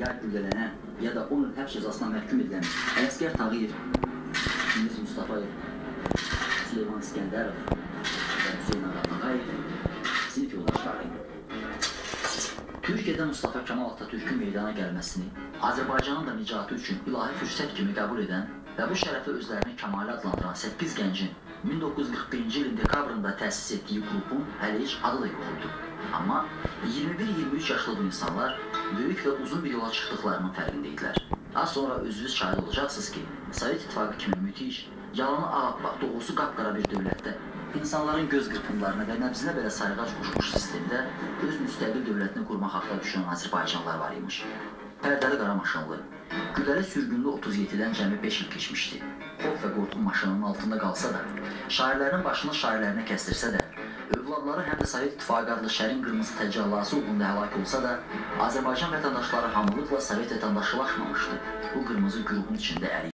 ya güllələnən, ya da 10 il həbs cəzasına məhkum edilən Ələsgər Tağıyev, Deniz Mustafayev, Süleyman İskəndərov və Hüseyin Ağa Ağayev sinif yoldaşları idi. Türkiyədə Mustafa Kemal Atatürkün meydana gəlməsini, Azərbaycanın da nicatı üçün ilahi fürsət kimi qəbul edən və bu şərəfi özlərini Kəmali adlandıran 8 gəncin 1941-ci ilin dekabrında təsis etdiyi qrupun hələ heç adı da yox idi. Amma 21-23 yaşlı bu insanlar böyük və uzun bir yola çıxdıqlarının fərqində idilər. Az sonra özünüz şahid olacaqsınız ki, Sovet İttifaqı kimi müthiş, yalanı ağappaq, doğrusu qapqara bir dövlətdə insanların göz qırpımlarına və nəbzinə belə sayğac quşmuş sistemdə öz müstəqil dövlətini qurmaq haqqında düşünən Azərbaycanlılar var imiş. Pərdəli qara maşınlı, güləri sürgünlü 37-dən cəmi 5 il keçmişdi. Xof və maşınının altında qalsa da, şairlərin başını şairlərinə kəstirsə də, övladları həm də Sovet İttifaqı adlı şərin qırmızı təcəllası uğrunda həlak olsa da, Azərbaycan vətəndaşları hamılıqla Sovet vətəndaşılaşmamışdı. Bu qırmızı qürubun içində əriyib.